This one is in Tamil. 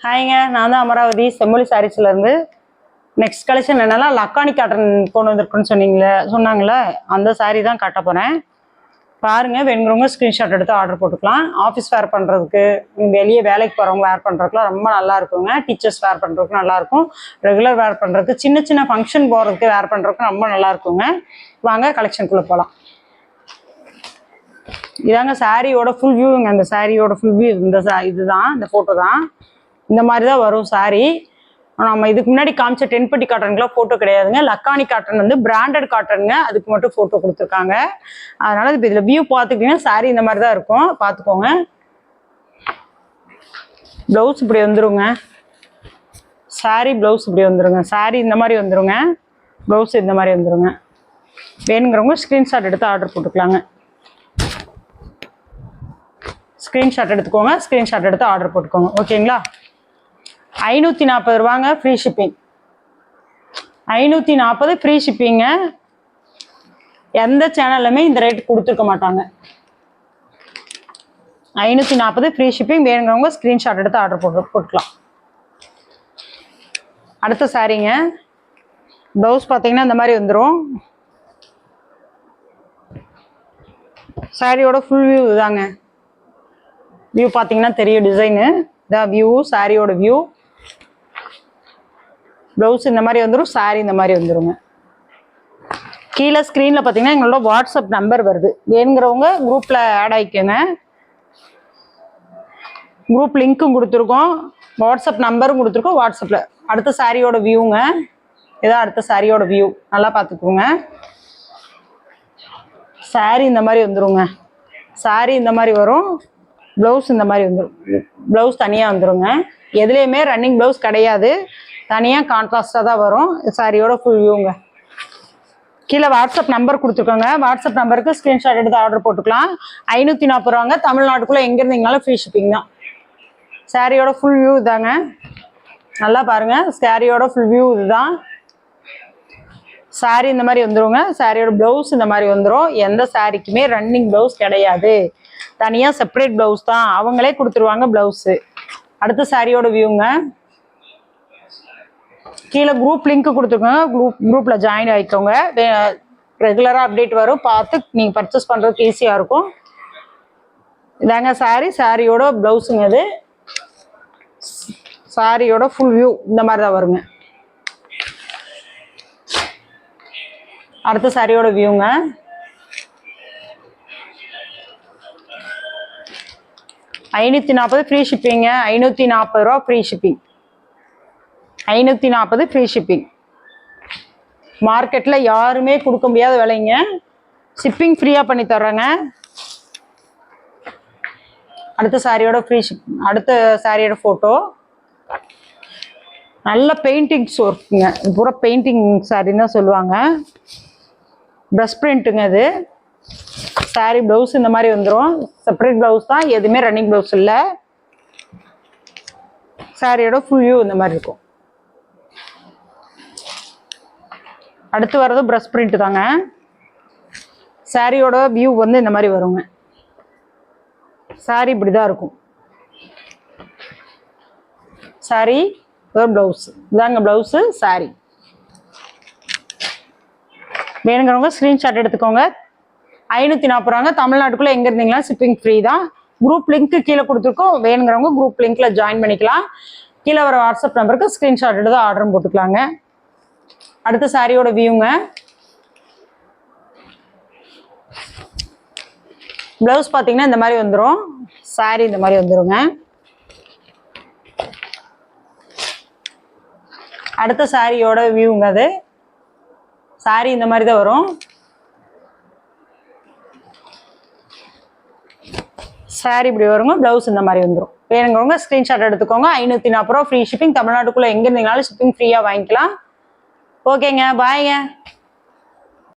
ஹாய்ங்க நான் தான் அமராவதி செம்மொழி சாரீஸ்லேருந்து நெக்ஸ்ட் கலெக்ஷன் என்னென்னா லக்கானி காட்டன் கொண்டு வந்திருக்குன்னு சொன்னீங்களே சொன்னாங்களே அந்த சாரீ தான் காட்ட போகிறேன் பாருங்கள் வேணுங்கிறவங்க ஸ்க்ரீன்ஷாட் எடுத்து ஆர்டர் போட்டுக்கலாம். ஆஃபீஸ் வேர் பண்ணுறதுக்கு வெளியே வேலைக்கு போகிறவங்க வேர் பண்ணுறதுக்குலாம் ரொம்ப நல்லா இருக்குங்க. டீச்சர்ஸ் வேர் பண்ணுறதுக்கு நல்லாயிருக்கும் ரெகுலர் வேர் பண்ணுறதுக்கு சின்ன சின்ன ஃபங்க்ஷன் போகிறதுக்கு வேர் பண்ணுறதுக்கு ரொம்ப நல்லா இருக்குங்க. வாங்க கலெக்ஷனுக்குள்ளே போகலாம் இதாங்க சாரியோட ஃபுல் வியூங்க அந்த சாரியோட ஃபுல் வியூ இந்த sa- இதுதான் இந்த ஃபோட்டோ தான். இந்த மாதிரி தான் வரும் சாரி நம்ம இதுக்கு முன்னாடி காமிச்ச டென்பட்டி காட்டனுக்குலாம் ஃபோட்டோ கிடையாதுங்க. லக்கானி காட்டன் வந்து பிராண்டட் காட்டனுங்க. அதுக்கு மட்டும் ஃபோட்டோ கொடுத்துருக்காங்க. அதனால இப்போ இதில் வியூ பார்த்துக்கிட்டீங்கன்னா சாரி இந்த மாதிரி தான் இருக்கும். பார்த்துக்கோங்க. ப்ளவுஸ் இப்படி வந்துருங்க. சாரி ப்ளவுஸ் இப்படி வந்துருங்க. சாரி இந்த மாதிரி வந்துருங்க. ப்ளவுஸ் இந்த மாதிரி வந்துருங்க. வேணுங்கிறவங்க ஸ்க்ரீன்ஷாட் எடுத்து ஆர்டர் போட்டுக்கலாங்க. ஸ்க்ரீன்ஷாட் எடுத்துக்கோங்க. ஸ்க்ரீன்ஷாட் எடுத்து ஆர்டர் போட்டுக்கோங்க. ஓகேங்களா ஐநூற்றி நாற்பது ரூபாங்க ஃப்ரீ ஷிப்பிங் ஐநூற்றி நாற்பது ஃப்ரீ ஷிப்பிங்க எந்த சேனல்லுமே இந்த ரேட் கொடுத்துருக்க மாட்டாங்க. ஐநூற்றி நாற்பது ஃப்ரீ ஷிப்பிங் வேணுங்கிறவங்க ஸ்க்ரீன்ஷாட் எடுத்து ஆர்டர் போட்டு போட்டுக்கலாம். அடுத்த சாரீங்க ப்ளவுஸ் பார்த்தீங்கன்னா இந்த மாதிரி வந்துடும் சாரியோட ஃபுல் வியூ இதாங்க வியூ பார்த்தீங்கன்னா தெரியும் டிசைனு இதான் வியூ சாரியோட வியூ ப்ளவுஸ் இந்த மாதிரி வந்துடும் சாரீ இந்த மாதிரி வந்துடுங்க கீழே ஸ்க்ரீனில் பார்த்தீங்கன்னா எங்களோட வாட்ஸ்அப் நம்பர் வருது. வேணுங்கிறவங்க குரூப்பில் ஆட் ஆகிக்கோங்க குரூப் லிங்க்கும் கொடுத்துருக்கோம். வாட்ஸ்அப் நம்பரும் கொடுத்துருக்கோம். வாட்ஸ்அப்பில் அடுத்த சாரியோட வியூங்க இதான் அடுத்த சாரியோட வியூ நல்லா பார்த்துக்கோங்க சாரி இந்த மாதிரி வந்துருங்க. சாரி இந்த மாதிரி வரும். ப்ளவுஸ் இந்த மாதிரி வந்துடும் ப்ளவுஸ் தனியாக வந்துடுங்க எதுலேயுமே ரன்னிங் ப்ளவுஸ் கிடையாது. தனியாக கான்ட்ராஸ்டாக தான் வரும். சாரியோட ஃபுல் வியூங்க கீழே வாட்ஸ்அப் நம்பர் கொடுத்துருக்கோங்க. வாட்ஸ்அப் நம்பருக்கு ஸ்க்ரீன்ஷாட் எடுத்து ஆர்டர் போட்டுக்கலாம். ஐநூற்றி நாற்பது ரூபாங்க. தமிழ்நாட்டுக்குள்ளே எங்கே இருந்தீங்கனாலும் ஃப்ரீ ஷிப்பிங் தான். சாரியோட ஃபுல் வியூ இதாங்க நல்லா பாருங்க. சாரியோட ஃபுல் வியூ இதுதான். சாரி இந்த மாதிரி வந்துருங்க. சாரியோட ப்ளவுஸ் இந்த மாதிரி வந்துடும் எந்த சாரிக்குமே ரன்னிங் ப்ளவுஸ் கிடையாது. தனியாக செப்பரேட் ப்ளவுஸ் தான். அவங்களே கொடுத்துருவாங்க ப்ளவுஸு அடுத்த சாரியோட வியூங்க கீழே குரூப் லிங்க் கொடுத்துருக்கோங்க குரூப் குரூப்பில் ஜாயின் ஆகிக்கோங்க ரெகுலராக அப்டேட் வரும். பார்த்து நீங்கள் பர்ச்சேஸ் பண்ணுறதுக்கு ஈஸியாக இருக்கும். இதாங்க சாரீ சாரியோட ப்ளவுஸுங்க இது. சாரியோட ஃபுல் வியூ இந்த மாதிரி தான் வருங்க. அடுத்த சாரியோட வியூங்க ஐநூற்றி நாற்பது ஃப்ரீ ஷிப்பிங்க ஐநூற்றி நாற்பது ரூபா ஃப்ரீ ஷிப்பிங் ஐநூற்றி நாற்பது ஃப்ரீ ஷிப்பிங் மார்க்கெட்டில் யாருமே கொடுக்க முடியாத விலைங்க. ஷிப்பிங் ஃப்ரீயாக பண்ணி தர்றேங்க. அடுத்த சாரியோட ஃப்ரீ ஷிப் அடுத்த சாரியோட ஃபோட்டோ நல்ல பெயிண்டிங்ஸ் ஒர்க்குங்க பூரா பெயிண்டிங் சாரின்னு தான் சொல்லுவாங்க. ப்ரஷ் பிரிண்ட்டுங்க அது. சாரி ப்ளவுஸ் இந்த மாதிரி வந்துடும் செப்பரேட் ப்ளவுஸ் தான். எதுவுமே ரன்னிங் ப்ளவுஸ் இல்லை. சாரியோட ஃபுல் வியூ இந்த மாதிரி இருக்கும். அடுத்து வர்றது ப்ரஷ் பிரிண்ட் தாங்க. சாரியோட வியூ வந்து இந்த மாதிரி வருங்க. சாரி இப்படி தான் இருக்கும். சாரி ஒரு ப்ளவுஸ் இதாங்க ப்ளவுஸு சாரி வேணுங்கிறவங்க ஸ்க்ரீன்ஷாட் எடுத்துக்கோங்க. ஐநூற்றி நாற்பது ரூபாங்க. தமிழ்நாட்டுக்குள்ளே எங்கே இருந்தீங்களா ஷிப்பிங் ஃப்ரீ தான். குரூப் லிங்க்கு கீழே கொடுத்துருக்கோம். வேணுங்கிறவங்க குரூப் லிங்க்கில் ஜாயின் பண்ணிக்கலாம். கீழே வர வாட்ஸ்அப் நம்பருக்கு ஸ்க்ரீன்ஷாட் எடுத்து ஆர்டரும் போட்டுக்கலாங்க. அடுத்த சாரியோட வியூங்க ப்ளவுஸ் பார்த்தீங்கன்னா இந்த மாதிரி வந்துடும் சாரி இந்த மாதிரி வந்துருங்க. அடுத்த சாரியோட வியூங்க அது. சாரி இந்த மாதிரி தான் வரும். சாரி இப்படி வருங்க ப்ளவுஸ் இந்த மாதிரி வந்துடும் வேணுங்கிறவங்க ஸ்க்ரீன்ஷாட் எடுத்துக்கோங்க. ஐநூற்றி நாற்பது ரூபா ஃப்ரீ ஷிப்பிங் தமிழ்நாட்டுக்குள்ளே எங்கே இருந்தீங்கனாலும் ஷிப்பிங் ஃப்ரீயாக வாங்கிக்கலாம். ஓகேங்க பாய்ங்க.